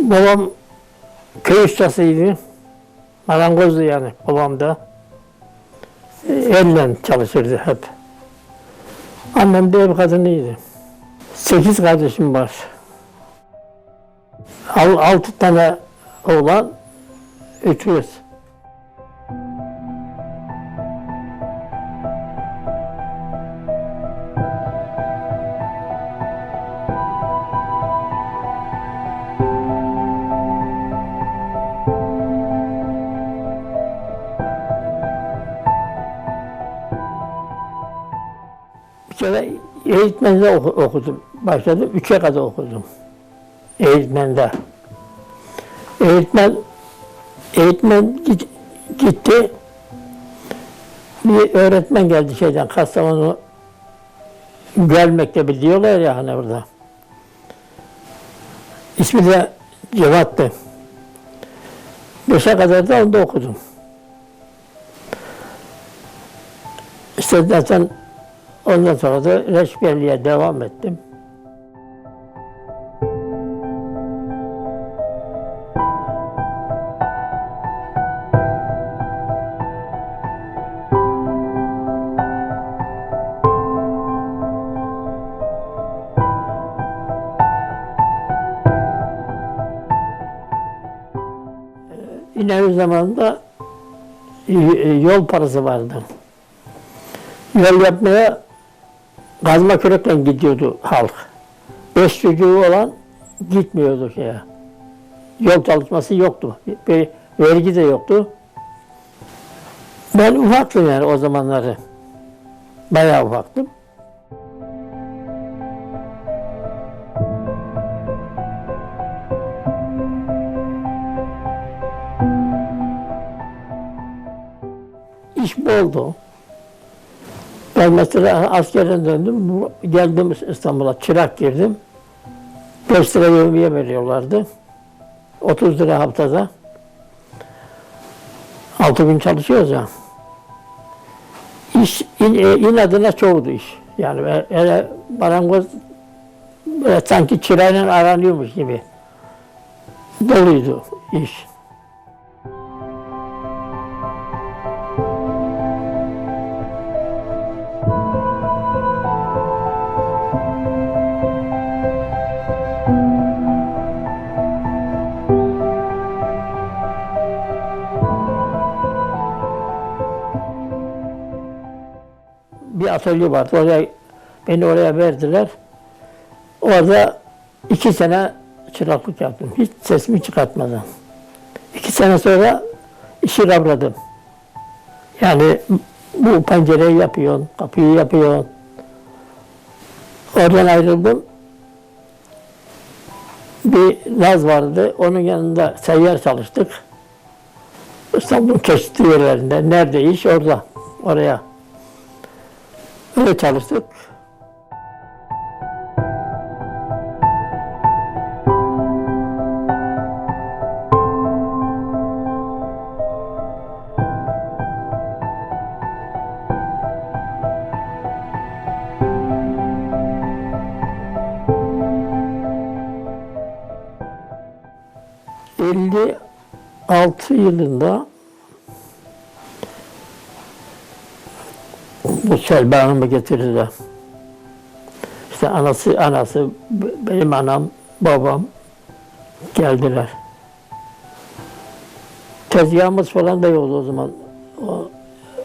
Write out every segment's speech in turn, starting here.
Babam köy ustasıydı. Marangozdu yani babam da. E, Elle çalışırdı hep. Annem de ev kadınıydı. Sekiz kardeşim var. Al, altı tane oğlan, üç kız. Eğitmende oku- okudum. Başladım, üçe kadar okudum. Eğitmende. Eğitmen, eğitmen git- gitti. Bir öğretmen geldi şeyden, Kastamonu Göl Mektebi diyorlar ya hani burada. İsmi de Cevat'tı. Beşe kadar da onda okudum. İşte zaten ondan sonra da reçberliğe devam ettim. İnönü zamanında yol parası vardı. Yol yapmaya kazma kürekle gidiyordu halk. Beş çocuğu olan gitmiyordu şeye. Yol çalışması yoktu. Bir vergi de yoktu. Ben ufaktım yani o zamanları. Bayağı ufaktım. İş boldu. Mesela askerden döndüm, geldim İstanbul'a, çırak girdim. 5 lira yemeğe veriyorlardı. 30 lira haftada. 6 gün çalışıyoruz ya. İş in, e, inadına çoğudu iş. Yani öyle marangoz böyle sanki çırayla aranıyormuş gibi. Doluydu iş. Bir atölye vardı. Oraya beni oraya verdiler. Orada iki sene çıraklık yaptım. Hiç sesimi çıkartmadan. İki sene sonra işi kavradım. Yani bu pencereyi yapıyorsun, kapıyı yapıyorsun. Oradan ayrıldım. Bir Laz vardı. Onun yanında seyyar çalıştık. İstanbul'un çeşitli yerlerinde. Nerede iş? Orada. Oraya. Öyle çalıştık. Elli altı yılında bu Hanım'ı getirdiler. İşte anası, anası, benim anam, babam geldiler. Tezgahımız falan da yoktu o zaman. O,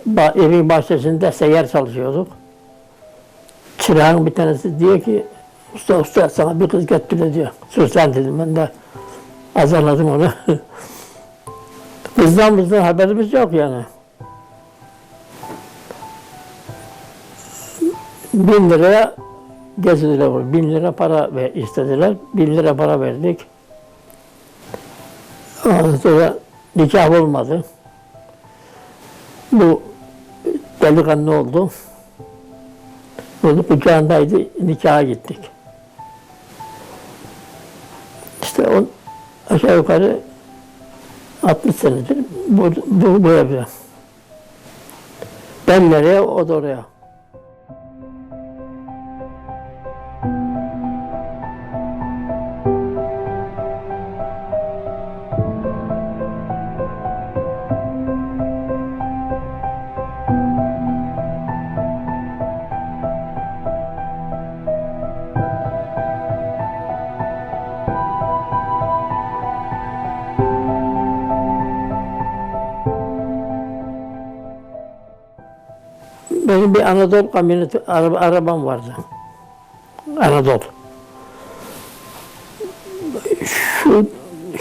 ba- evin bahçesinde seyyar çalışıyorduk. Çırağın bir tanesi diyor ki, usta usta sana bir kız getir diyor. Sus dedim ben de azarladım onu. Kızdan bizden haberimiz yok yani. Bin liraya getirdiler bunu. Bin lira para ve istediler. Bin lira para verdik. Ondan sonra nikah olmadı. Bu delikanlı oldu. Bunu kucağındaydı. Nikaha gittik. İşte on, aşağı yukarı 60 senedir bu, bu, bu evde. Ben nereye, o da oraya. Benim bir Anadolu kamyoneti araba, arabam vardı. Anadolu. Şu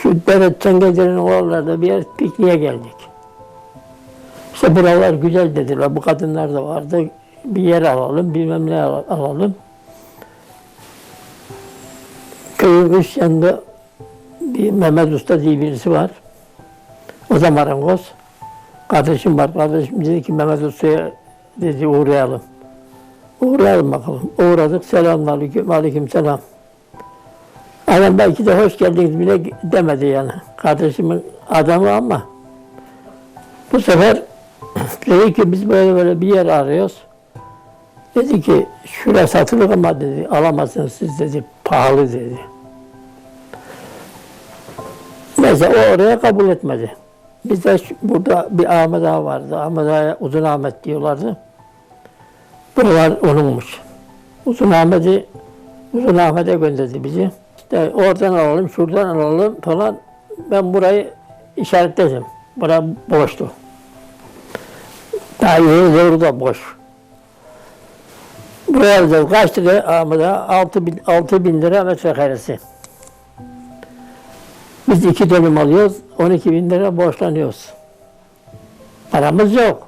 şu Deret Çengelder'in oralarda bir yer pikniğe geldik. İşte buralar güzel dediler. Bu kadınlar da vardı. Bir yer alalım, bilmem ne al- alalım. Köyün üst yanında bir Mehmet Usta diye birisi var. O da marangoz. Kardeşim var. Kardeşim dedi ki Mehmet Usta'ya dedi uğrayalım. Uğrayalım bakalım. Uğradık. Selamünaleyküm. Aleyküm selam. Adam belki de hoş geldiniz bile demedi yani. Kardeşimin adamı ama bu sefer dedi ki biz böyle böyle bir yer arıyoruz. Dedi ki şuraya satılık ama dedi alamazsınız siz dedi pahalı dedi. Neyse o oraya kabul etmedi. Biz de şu- burada bir Ahmet Ağa vardı. Ahmet Ağa'ya Uzun Ahmet diyorlardı. Buralar onunmuş. Uzun Ahmet'i Uzun Ahmet'e gönderdi bizi. İşte oradan alalım, şuradan alalım falan. Ben burayı işaretledim. Bura boştu. Daha iyi doğru da boş. Buraya alacağız. Kaç lira Ahmet'e? 6 bin, 6 bin lira metrekaresi. Biz iki dönüm alıyoruz, 12 bin lira borçlanıyoruz. Paramız yok.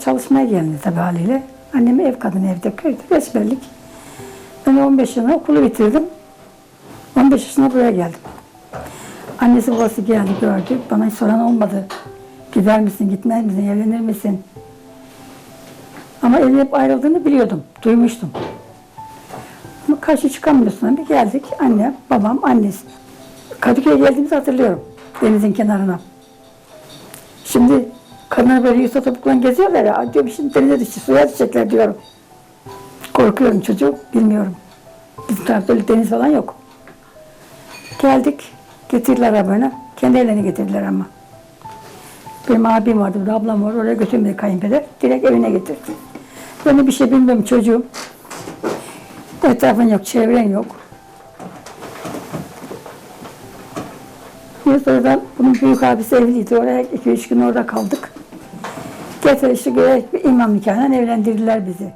Çalışmaya geldi tabii haliyle. Annem ev kadını evde köyde besbellik. Ben 15 yaşında okulu bitirdim. 15 yaşında buraya geldim. Annesi babası geldi gördü. Bana hiç soran olmadı. Gider misin, gitmez misin, evlenir misin? Ama evlenip ayrıldığını biliyordum, duymuştum. Ama karşı çıkamıyorsun. Bir geldik, anne, babam, annesi. Kadıköy'e geldiğimizi hatırlıyorum, denizin kenarına. Şimdi kadınlar böyle Yusuf topukla geziyorlar ya. Diyorum şimdi denize düşecek, suya düşecekler diyorum. Korkuyorum çocuğu, bilmiyorum. Bizim tarafta öyle deniz falan yok. Geldik, getirdiler arabayla. Kendi ellerini getirdiler ama. Benim abim vardı, bir ablam var. Oraya götürmedi kayınpeder. Direkt evine getirdi. Ben bir şey bilmiyorum çocuğum. Etrafın yok, çevren yok. Bir sonradan bunun büyük abisi evliydi. Oraya iki üç gün orada kaldık. Getir işte göre bir imam nikahından evlendirdiler bizi.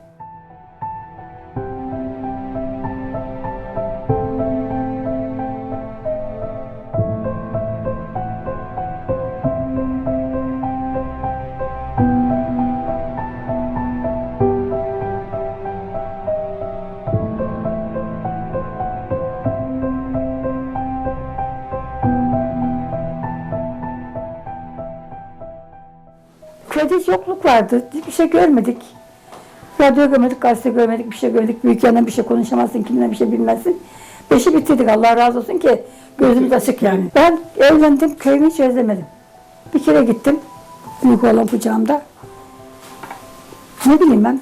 Köyde hiç yokluk vardı. Hiçbir şey görmedik. Radyo görmedik, gazete görmedik, bir şey görmedik. Büyük yandan bir şey konuşamazsın, kimden bir şey bilmezsin. Beşi bitirdik Allah razı olsun ki gözümüz açık yani. Ben evlendim, köyümü hiç özlemedim. Bir kere gittim, büyük oğlan kucağımda. Ne bileyim ben,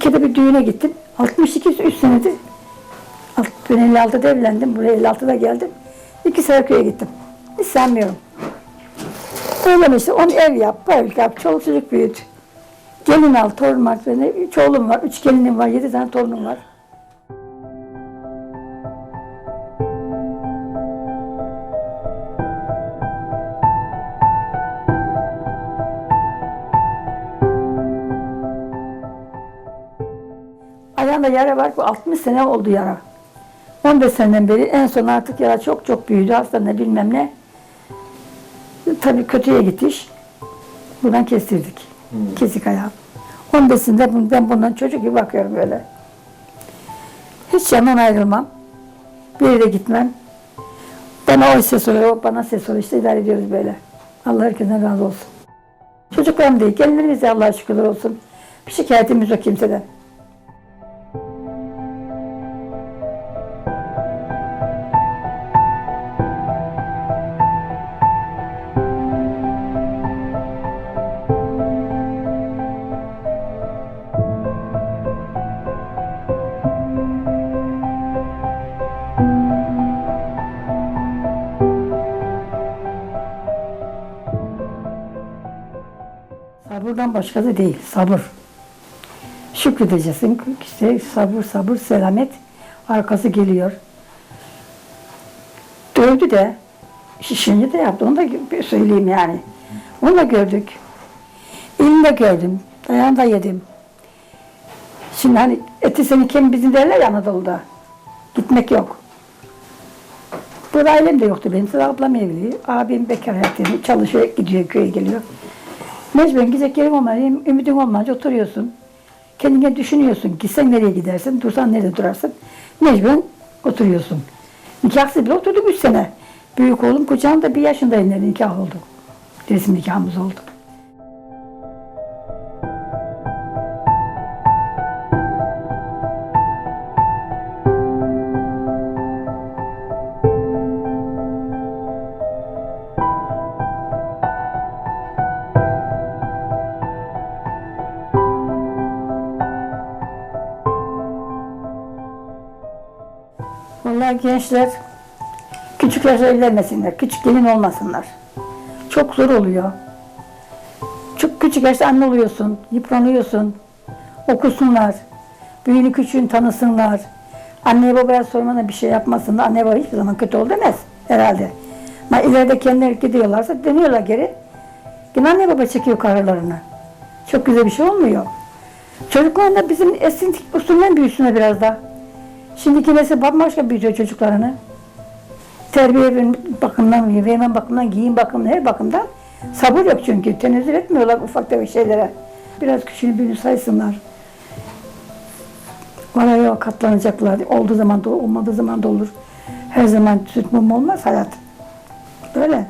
kere bir düğüne gittim. 62 3 senedir. Alt- Ben 56'da evlendim, buraya 56'da geldim. İki sene köye gittim. Hiç sevmiyorum. Öyle işte onu ev yap, böyle yap, çoluk çocuk büyüt. Gelin al, torun var. Benim üç oğlum var, üç gelinim var, yedi tane torunum var. Ayağında yara var, bu 60 sene oldu yara. 15 seneden beri en son artık yara çok çok büyüdü, hastane bilmem ne. Tabii kötüye gitti iş. Buradan kestirdik. Kesik ayağı. 15'inde bu- ben bundan çocuk gibi bakıyorum böyle. Hiç yanından ayrılmam. Bir yere gitmem. Bana o ses oluyor, o bana ses oluyor. İşte idare ediyoruz böyle. Allah herkesten razı olsun. Çocuklarım değil, gelinlerimiz de Allah'a şükürler olsun. Bir şikayetimiz yok kimseden. Başka da değil, sabır. Şükredeceksin, işte sabır, sabır, selamet. Arkası geliyor. Dövdü de, şişince de yaptı, onu da söyleyeyim yani. Onu da gördük. Elinde gördüm, dayağını da yedim. Şimdi hani eti seni kim bizim derler ya Anadolu'da. Gitmek yok. Burada ailem de yoktu benim. Sıra ablam evli. Abim bekar hayatını çalışıyor, gidiyor, köye geliyor. Mecburen gidecek yerim olmayınca, ümidin olmayınca oturuyorsun. Kendine düşünüyorsun. Gitsen nereye gidersin, dursan nerede durarsın. Mecburen oturuyorsun. Nikahsız bile oturduk üç sene. Büyük oğlum kucağımda bir yaşındayım nikah oldu. Resim nikahımız oldu. Vallahi gençler küçük yaşta evlenmesinler, küçük gelin olmasınlar. Çok zor oluyor. Çok küçük yaşta anne oluyorsun, yıpranıyorsun. Okusunlar, büyüğünü küçüğünü tanısınlar. Anneye babaya sormadan bir şey yapmasınlar. Anne baba hiçbir zaman kötü ol demez herhalde. Ama ileride kendileri gidiyorlarsa dönüyorlar geri. Yine anne baba çekiyor kararlarını. Çok güzel bir şey olmuyor. Çocuklar da bizim esin usulünden büyüsünler biraz da. Şimdiki nesil bambaşka büyütüyor çocuklarını. Terbiye bakımından, vermen bakımından, giyim bakımından, her bakımdan sabır yok çünkü. Tenezzül etmiyorlar ufak tefek şeylere. Biraz küçüğünü büyüğünü saysınlar. Oraya katlanacaklar. Olduğu zaman da olmadığı zaman da olur. Her zaman süt mum olmaz hayat. Böyle.